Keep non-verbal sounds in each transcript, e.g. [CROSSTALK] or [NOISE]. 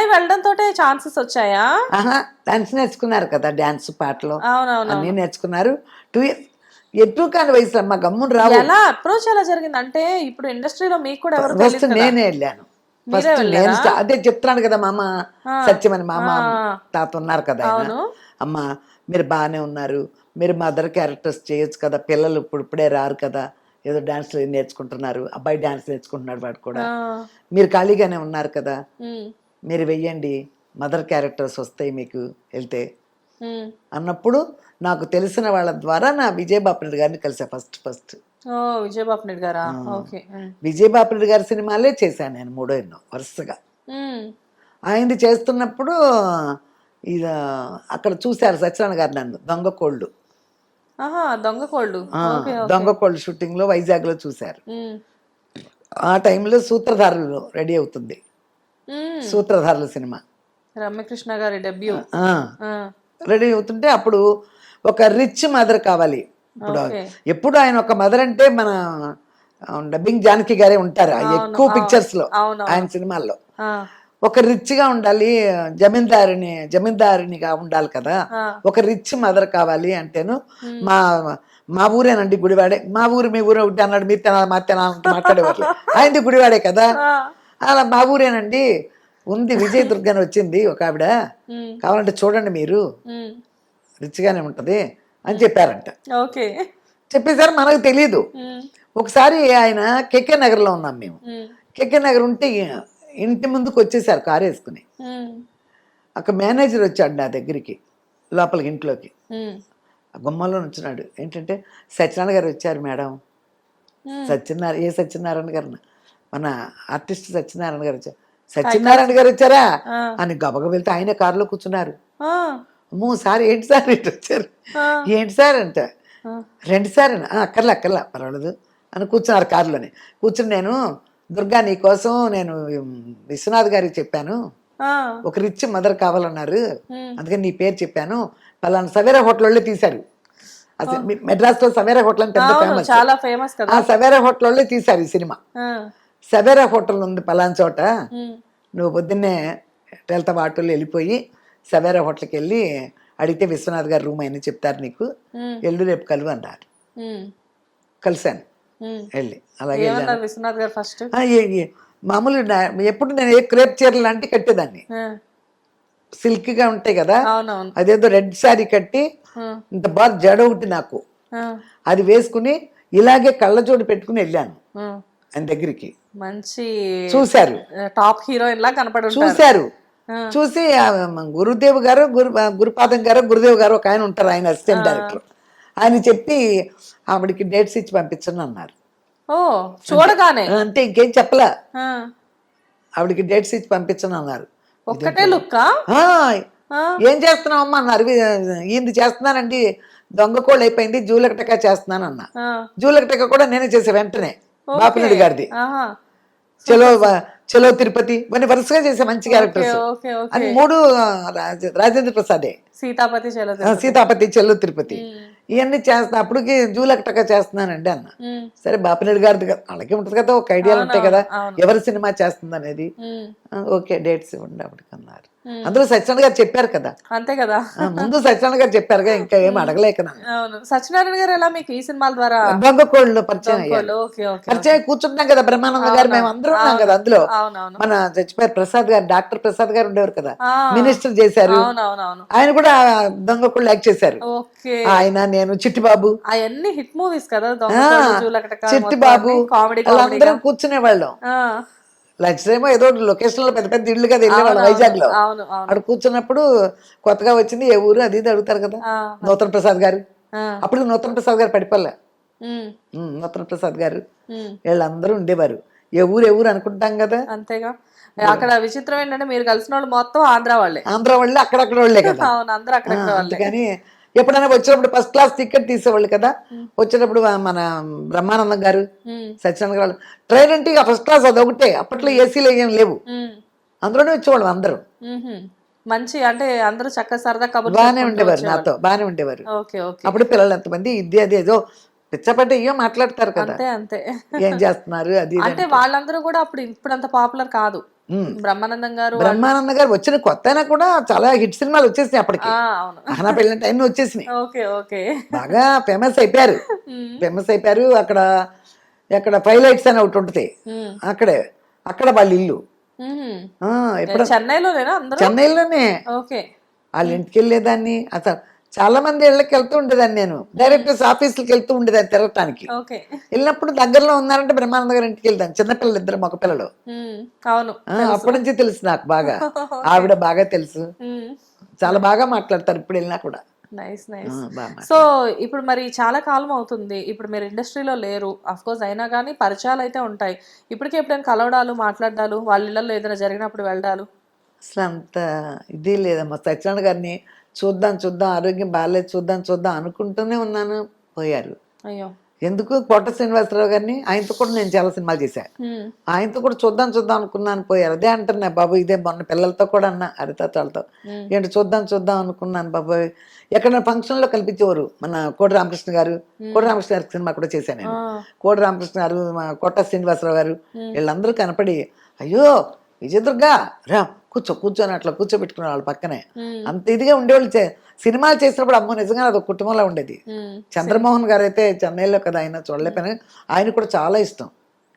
అన్నయ్య వెళ్ళడం తోటే ఛాన్సెస్ వచ్చాయా? డాన్స్ నేర్చుకున్నారు కదా డాన్స్ పాటలు. అవునవును అన్నీ నేర్చుకున్నారు. టూ ఇయర్స్ ఎటు కాని వయసులో అమ్మ గమ్మున రావు. ఎలా అప్రోచ్ ఎలా జరిగింది? అంటే ఇప్పుడు ఇండస్ట్రీలో మీకు కూడా ఎవరు ఫస్ట్. నేనే వెళ్ళాను. ఫస్ట్ నేను అదే చెప్తున్నాను కదా మామ. సత్యమని మామ. తాత ఉన్నారు కదా అమ్మ మీరు బాగానే ఉన్నారు. మీరు మదర్ క్యారెక్టర్స్ చేయొచ్చు కదా పిల్లలు ఇప్పుడు ఇప్పుడే రారు కదా. ఏదో డాన్స్ నేర్చుకుంటున్నారు. అబ్బాయి డాన్స్ నేర్చుకుంటున్నాడు వాడు కూడా. మీరు ఖాళీగానే ఉన్నారు కదా. మీరు వెయ్యండి మదర్ క్యారెక్టర్స్ వస్తాయి మీకు వెళ్తే. అన్నప్పుడు నాకు తెలిసిన వాళ్ళ ద్వారా నా విజయబాపిరెడ్డి గారిని కలిసా ఫస్ట్ ఫస్ట్. విజయబాబు గారా? విజయబాపిరెడ్డి గారి సినిమాలే చేశాను నేను మూడో ఎన్నో వరుసగా. ఆయనది చేస్తున్నప్పుడు ఇది అక్కడ చూశారు సత్యనారాయణ గారు నన్ను దొంగ కోళ్ళు. దొంగ కోళ్ళు. దొంగ కోళ్ళు షూటింగ్లో వైజాగ్లో చూశారు. ఆ టైంలో సూత్రధారులు రెడీ అవుతుంది. సూత్రధారుల సినిమా. రమ్యకృష్ణ గారి డెబ్యూ. రెడీ అవుతుంటే అప్పుడు ఒక రిచ్ మదర్ కావాలి. ఇప్పుడు ఎప్పుడు ఆయన ఒక మదర్ అంటే మన డబ్బింగ్ జానకి గారే ఉంటారు. ఎక్కువ పిక్చర్స్లో ఆయన సినిమాల్లో. ఒక రిచ్గా ఉండాలి జమీందారిని జమీందారినిగా ఉండాలి కదా. ఒక రిచ్ మదర్ కావాలి అంటేను మా మా ఊరేనండి గుడివాడే. మా ఊరు మీ ఊరు ఒకటి అన్నాడు మీరు తినాలి మా తినాలి అంటూ మాట్లాడేవారు [LAUGHS] ఆయనది గుడివాడే కదా. అలా మా ఊరేనండి. ఉంది విజయ దుర్గని వచ్చింది ఒక ఆవిడ. కావాలంటే చూడండి మీరు. రిచ్గానే ఉంటది అని చెప్పారంట. ఓకే. చెప్పేసరి మనకు తెలియదు ఒకసారి ఆయన కెకే నగర్లో ఉన్నాం మేము. కెకే నగర్ ఉంటే ఇంటి ముందుకు వచ్చేసారు కారు వేసుకుని. అక్కడ మేనేజర్ వచ్చాడు నా దగ్గరికి లోపలికి ఇంట్లోకి. గుమ్మంలో నుంచున్నాడు. ఏంటంటే సత్యనారాయణ గారు వచ్చారు మేడం. సత్యనారాయణ ఏ సత్యనారాయణ గారు? మన ఆర్టిస్ట్ సత్యనారాయణ గారు వచ్చారు సత్యనారాయణ గారు వచ్చారా అని గబగ వెళ్తే ఆయన కారులో కూర్చున్నారు. అమ్మో సార్ ఏంటి సార్ ఇటు వచ్చారు? ఏంటి సార్ అంట. రెండు సార్ అని, "ఆ, అక్కర్లే అక్కర్లే పర్వాలేదు అని కూర్చున్నారు కారులోనే. కూర్చుని నేను దుర్గా నీ కోసం నేను విశ్వనాథ్ గారికి చెప్పాను. ఒక రిచ్ మదర్ కావాలన్నారు. అందుకని నీ పేరు చెప్పాను. పలానా సవేరా హోటల్ వాళ్ళే తీశారు. అసలు మీ- మెడ్రాస్లో సవేరా హోటల్ అని పెద్ద ఫేమస్ సవేరా హోటల్ వాళ్ళే తీశారు ఈ సినిమా. సవేరా హోటల్ ఉంది పలానా చోట. నువ్వు పొద్దున్నే వెళ్తావు ఆటోలో వెళ్ళిపోయి సవేరా హోటల్కి వెళ్ళి అడిగితే విశ్వనాథ్ గారు రూమ్ అయినా చెప్తారు నీకు. ఎల్లు రేపు కలువు అన్నారు కలిశాను. వెళ్ళి అలాగే విశ్వనాథ్ గారు ఫస్ట్? మామూలు ఎప్పుడు నేను ఏ క్రేప్ చీరలు లాంటి కట్టేదాన్ని. సిల్క్గా ఉంటాయి కదా. అదేదో రెడ్ శారీ కట్టి ఇంత బాగా జడ ఒకటి నాకు. అది వేసుకుని ఇలాగే కళ్ళజోడు పెట్టుకుని వెళ్ళాను. ఆయన దగ్గరికి. మంచి చూశారు. టాప్ హీరోయిన్ లా కనపడి చూశారు. చూసి గురుదేవ్ గారు గురు గురుపాదం గారు గురుదేవ్ గారు ఒక ఆయన ఉంటారు ఆయన అసిస్టెంట్ డైరెక్టర్ ఆయన చెప్పి ఆవిడకి డేట్స్ ఇచ్చి పంపించండి అన్నారు. ఓ చూడగానే. అంటే ఇంకేం చెప్పలా. ఆవిడకి డేట్స్ ఇచ్చి పంపించండి అన్నారు. ఒక్కటే లుక్కా? "ఆ, ఆ, ఏం చేస్తున్నావమ్మా అన్నారు. ఈయనది చేస్తున్నానండి. దొంగ కోళ్ళు అయిపోయింది జూలకటక చేస్తున్నాను అన్న జూలకటక కూడా నేనే చేసే వెంటనే. బాపిరెడ్డి గారిది. చలో చలో తిరుపతి. ఇవన్నీ వరుసగా చేసే మంచి క్యారెక్టర్స్ మూడు రాజేంద్ర ప్రసాదే. సీతాపతి సీతాపతి చెల్లు తిరుపతి. ఇవన్నీ చేస్తా అప్పటికి జూలకటక చేస్తున్నానండి అన్న. సరే బాపిరెడ్డి గారిది అలాగే ఉంటుంది కదా ఒక ఐడియాలు ఉంటాయి కదా. ఎవరి సినిమా చేస్తుంది అనేది ఆ, ఓకే డేట్స్ ఇవ్వండి అప్పటికి అన్నారు. అందులో సత్యనారాయణ గారు చెప్పారు కదా. అంతే కదా. ముందు సత్యనారాయణ గారు చెప్పారుగా ఇంకా ఏం అడగలేక. అవును. సత్యనారాయణ గారు ఎలా మీకు ఈ సినిమాల ద్వారా దొంగ కోళ్ళు పరిచయం పరిచయం అయ్యి కూర్చుంటాం కదా బ్రహ్మానంద గారు మేము అందరం ఉన్నాం కదా అందులో. మన చచ్చిపోయారు ప్రసాద్ గారు డాక్టర్ ప్రసాద్ గారు ఉండేవారు కదా. మినిస్టర్ చేశారు. ఆయన కూడా దొంగ కోళ్ళు యాక్ట్ చేశారు. ఆయన నేను చిట్టిబాబు. అవన్నీ హిట్ మూవీస్ కదా చిట్టిబాబు కామెడీ వాళ్ళందరం కూర్చునే వాళ్ళం లంచ్ టైం ఏదో లొకేషన్లో పెద్ద పెద్ద ఇళ్ళు కదా వెళ్ళేవాళ్ళం వైజాగ్లో అవును అవును. అక్కడ కూర్చున్నప్పుడు కొత్తగా వచ్చింది ఏ ఊరు అది ఇది అడుగుతారు కదా. నూతన ప్రసాద్ గారు. అప్పుడు నూతన ప్రసాద్ గారు పడిపోలే ఉమ్, ఉమ్, నూతన ప్రసాద్ గారు. వీళ్ళందరూ ఉండేవారు. ఏ ఊరు ఏ ఊరు అనుకుంటాం కదా. అంతేగా. అక్కడ విచిత్రం ఏంటంటే మీరు కలిసిన వాళ్ళు మొత్తం ఆంధ్ర వాళ్ళే. ఆంధ్ర వాళ్ళే అక్కడక్కడ వాళ్ళే కదా. అవును అందరూ అక్కడక్కడ వాళ్ళే. అందుకని ఎప్పుడైనా వచ్చినప్పుడు ఫస్ట్ క్లాస్ టికెట్ తీసేవాళ్ళు కదా? వచ్చేటప్పుడు మన బ్రహ్మానందం గారు సత్యనారాయణ గారు ట్రైన్ అంటే ఇక ఫస్ట్ క్లాస్ అది ఒకటే అప్పట్లో ఏసీలు ఏం లేవు. అందులోనే వచ్చేవాళ్ళం అందరూ. మంచి అంటే అందరూ చక్కగా సరదా కబుర్లు బాగానే ఉండేవారు. నాతో బాగానే ఉండేవారు. అప్పుడు పిల్లలు ఎంతమంది? ఇది అది ఏదో పిచ్చపట్ట అయ్యో మాట్లాడతారు కదా. అంతే అంతే. ఏం చేస్తున్నారు అది అంటే వాళ్ళందరూ కూడా అప్పుడు ఇప్పుడు అంత పాపులర్ కాదు. బ్రహ్మానందం గారు బ్రహ్మానంద గారు వచ్చిన కొత్త అయినా కూడా చాలా హిట్ సినిమాలు వచ్చేసినాయి అప్పటికి. ఆహనా పెళ్ళిన టైం వచ్చేసినాయి. బాగా ఫేమస్ అయిపోయారు. ఫేమస్ అయిపోయారు. అక్కడ అక్కడ ఫైవ్ లైట్స్ అని ఒకటి ఉంటుంది. అక్కడే అక్కడ వాళ్ళ ఇల్లు. చెన్నైలోనే. ఓకే. వాళ్ళ ఇంటికి వెళ్ళేదాన్ని. అసలు చాలా మంది ఇళ్ళకి వెళ్తూ ఉండేదాన్ని నేను. డైరెక్టర్స్ ఆఫీసులకు వెళ్తూ ఉండేదాన్ని తిరగటానికి. వెళ్ళినప్పుడు దగ్గరలో ఉన్నారంటే బ్రహ్మానంద గారి ఇంటికి వెళ్తాను చిన్నపిల్లలు ఇద్దరు మగ పిల్లలు ఉమ్, అవును అప్పటి నుంచి తెలుసు నాకు బాగా. [LAUGHS] ఆవిడ బాగా తెలుసు. చాలా బాగా మాట్లాడతారు ఇప్పుడు వెళ్ళినా కూడా. నైస్ నైస్ సో ఇప్పుడు మరి చాలా కాలం అవుతుంది. ఇప్పుడు మీరు ఇండస్ట్రీలో లేరు. అఫ్ కోర్స్ అయినా కానీ పరిచయాలు అయితే ఉంటాయి. ఇప్పటికే ఎప్పుడైనా కలవడాలు మాట్లాడాలు వాళ్ళ ఇళ్ళల్లో ఏదైనా జరిగినప్పుడు వెళ్ళడాలు? అసలు అంత ఇది లేదమ్మా. సత్యనారాయణ గారిని చూద్దాం చూద్దాం ఆరోగ్యం బాగాలేదు చూద్దాం చూద్దాం అనుకుంటూనే ఉన్నాను పోయారు. అయ్యో. ఎందుకు? కోట శ్రీనివాసరావు గారిని ఆయనతో కూడా నేను చాలా సినిమాలు చేశాను ఆయనతో కూడా చూద్దాం చూద్దాం అనుకున్నాను పోయారు. అదే అంటున్నా బాబు ఇదే మొన్న పిల్లలతో కూడా అన్నా హరిత వాళ్ళతో ఉమ్, ఏంటి చూద్దాం చూద్దాం అనుకున్నాను బాబు. ఎక్కడ ఫంక్షన్లో కల్పించేవారు. మన కోడి రామకృష్ణ గారు. కోడి రామకృష్ణ గారి సినిమా కూడా చేశాను నేను. కోడి రామకృష్ణ గారు మా కోట శ్రీనివాసరావు గారు. వీళ్ళందరూ కనపడి అయ్యో విజయదుర్గా రా కూర్చో కూర్చొని అట్లా కూర్చోబెట్టుకునే వాళ్ళ పక్కనే. అంత ఇదిగా ఉండేవాళ్ళు చే- సినిమాలు చేసినప్పుడు అమ్మో నిజంగా అది ఒక కుటుంబంలో ఉండేది. చంద్రమోహన్ గారు అయితే చెన్నైలో కదా ఆయన చూడలేకపోయినా ఆయన కూడా చాలా ఇష్టం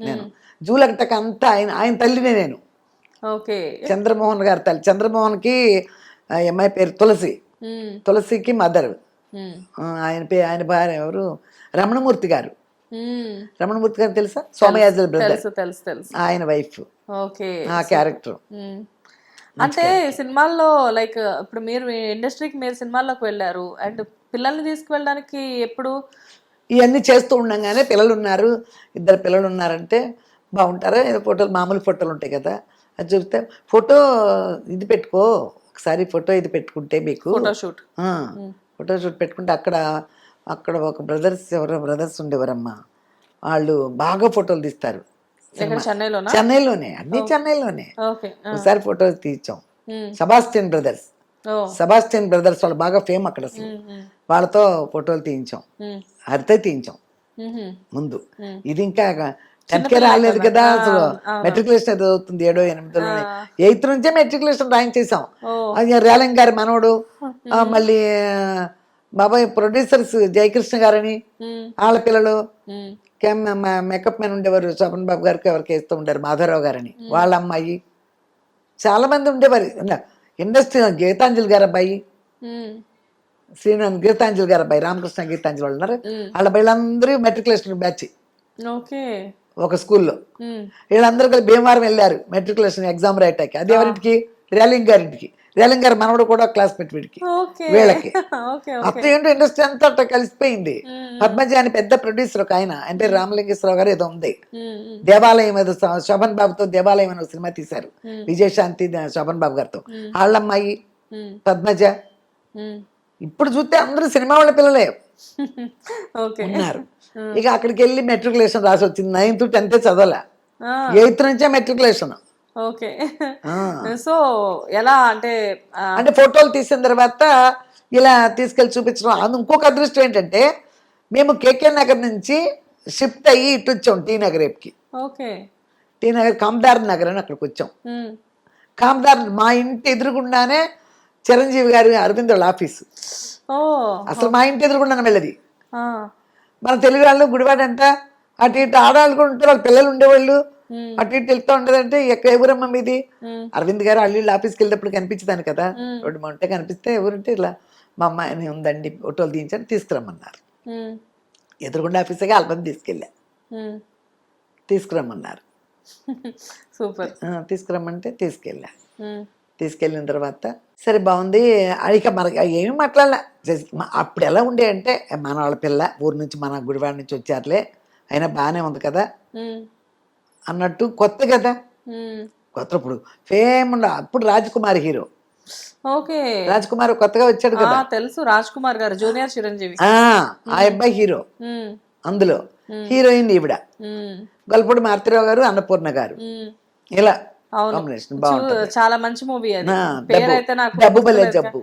నేను. జూలకటక అంతా ఆయన ఆయన తల్లినే నేను. ఓకే. చంద్రమోహన్ గారి తల్లి. చంద్రమోహన్కి అమ్మాయి పేరు తులసి. తులసికి మదర్. ఆయన పే ఆయన భార్య ఎవరు? రమణమూర్తి గారు. రమణమూర్తి గారు తెలుసా? సోమయాజుల బ్రదర్ తెలుసు తెలుసు ఆయన వైఫ్ ఓకే. ఆ క్యారెక్టర్ ఉమ్. అంటే సినిమాల్లో లైక్ ఇప్పుడు మీరు ఇండస్ట్రీకి మీరు సినిమాల్లోకి వెళ్ళారు. అండ్ పిల్లల్ని తీసుకువెళ్ళడానికి ఎప్పుడు? ఇవన్నీ చేస్తూ ఉండగానే పిల్లలు ఉన్నారు ఇద్దరు పిల్లలు ఉన్నారంటే బాగుంటారా. ఏదో ఫోటోలు మామూలు ఫోటోలు ఉంటాయి కదా. అది చూస్తే ఫోటో ఇది పెట్టుకో. ఒకసారి ఫోటో ఇది పెట్టుకుంటే మీకు ఫోటోషూట్ ఆ, ఫోటో షూట్ పెట్టుకుంటే అక్కడ అక్కడ ఒక బ్రదర్స్ ఎవరో బ్రదర్స్ ఉండేవారమ్మా. వాళ్ళు బాగా ఫోటోలు తీస్తారు. చెన్నైలోనా? అన్ని చెన్నైలోనే. ఒకసారి ఫోటో తీయించాం. ఉమ్. Sebastian brothers. సబాస్టియన్ బ్రదర్స్ వాళ్ళు బాగా ఫేమ్ అక్కడ అసలు. వాళ్ళతో ఫోటోలు తీయించాం. హరితే తీయించాం. ముందు. ఇది ఇంకా టెన్త్కే రాలేదు కదా అసలు. మెట్రికులేషన్ ఏదో అవుతుంది ఏడో ఎనిమిదిలోనే. ఎయిత్ నుంచే మెట్రికులేషన్ రాయించేసాం రేలంగ్ గారి మనవడు మళ్ళీ బాబాయ్ ప్రొడ్యూసర్స్ జయకృష్ణ గారని వాళ్ళ పిల్లలు మేకప్ మ్యాన్ ఉండేవారు శోభన్ బాబు గారికి ఎవరికి వేస్తూ ఉండారు మాధవరావు గారని. వాళ్ళ అమ్మాయి. చాలా మంది ఉండేవారు. ఇండస్ట్రీ గీతాంజలి గారి అబ్బాయి. శ్రీనాథ్ గీతాంజలి గారి అబ్బాయి రామకృష్ణ గీతాంజలి వాళ్ళు ఉన్నారు. వాళ్ళ వీళ్ళందరూ మెట్రికులేషన్ బ్యాచ్. ఒక స్కూల్లో. వీళ్ళందరూ కలిసి భీమవరం వెళ్ళారు మెట్రికులేషన్ ఎగ్జామ్ రాయటానికి. అది ఎవరింటికి? రేలింగ్ గారింటికి. రేలింగ్ గారి మనవడు కూడా క్లాస్మేట్ వీడికి. వీళ్ళకి. [LAUGHS] అప్పుడు ఏంటో ఇండస్ట్రీ అంతా అట్లా కలిసిపోయింది. పద్మజ అని పెద్ద ప్రొడ్యూసర్ ఒక ఆయన. పేరు రామలింగేశ్వరరావు గారు ఏదో ఉంది. దేవాలయం ఏదో శోభన్ బాబుతో దేవాలయం అనే సినిమా తీశారు. విజయశాంతి శోభన్ బాబు గారితో. వాళ్ళ అమ్మాయి ఉమ్, పద్మజ. ఇప్పుడు చూస్తే అందరూ సినిమా వాళ్ళ పిల్లలే. ఉన్నారు. ఇక అక్కడికి వెళ్ళి మెట్రికులేషన్ రాసి వచ్చింది. నైన్త్ టెన్త్ చదవలే. ఎయిత్ నుంచే మెట్రికులేషన్ ఓకే. సో ఎలా అంటే అంటే ఫోటోలు తీసిన తర్వాత ఇలా తీసుకెళ్ళి చూపించడం. అది ఇంకొక అదృష్టం ఏంటంటే మేము కేకే నగర్ నుంచి షిఫ్ట్ అయ్యి ఇటు వచ్చాం టీ నగర్ వైపుకి ఓకే. టీ నగర్ కామదార్ నగర్ అని అక్కడికి వచ్చాం. కామదార్ మా ఇంటి ఎదురుగుండానే చిరంజీవి గారి అరవింద్ వాళ్ళ ఆఫీసు. అసలు మా ఇంటి ఎదురుగుండానే వెళ్ళేది. మన తెలుగు వాళ్ళు గుడివాడంట అటు ఇటు ఆడవాళ్ళు కూడా ఉంటే వాళ్ళ పిల్లలు ఉండేవాళ్ళు. అటు ఇటు వెళ్తూ ఉండేదంటే ఎక్కడ ఎవరమ్మ మీది? అరవింద్ గారు అల్లు ఆఫీస్కి వెళ్ళేటప్పుడు కనిపించదాను కదా. రోడ్డు మా ఉంటే కనిపిస్తే ఎవరుంటే ఇలా మా అమ్మాయిని ఉందండి ఫోటోలు తీయించండి తీసుకురమ్మన్నారు. ఎదురుగుండా ఆఫీస్గా ఆల్బమ్ తీసుకెళ్ళా. తీసుకురమ్మన్నారు. [LAUGHS] సూపర్. తీసుకురమ్మంటే తీసుకెళ్ళా. తీసుకెళ్ళిన తర్వాత సరే బాగుంది ఇక మనకి ఏమి మాట్లాడలే. అప్పుడు ఎలా ఉండే అంటే మన వాళ్ళ పిల్ల ఊరు నుంచి మన గుడివాడ నుంచి వచ్చారులే. అయినా బాగానే ఉంది కదా. అన్నట్టు కొత్త కదా. కొత్త ఇప్పుడు ఫేమ్ అప్పుడు రాజ్ కుమార్ హీరో. ఓకే. రాజ్ కుమార్ కొత్తగా వచ్చాడు కదా. తెలుసు. రాజ్ కుమార్ గారు జూనియర్ చిరంజీవి. ఆ అబ్బాయి హీరో. అందులో. హీరోయిన్ ఈవిడ. గొల్పూడి మారుతిరావు గారు అన్నపూర్ణ గారు. ఇలా కాంబినేషన్ చాలా మంచి మూవీ అది. నాకు డబ్బు గుర్తులేదు. జబ్బు.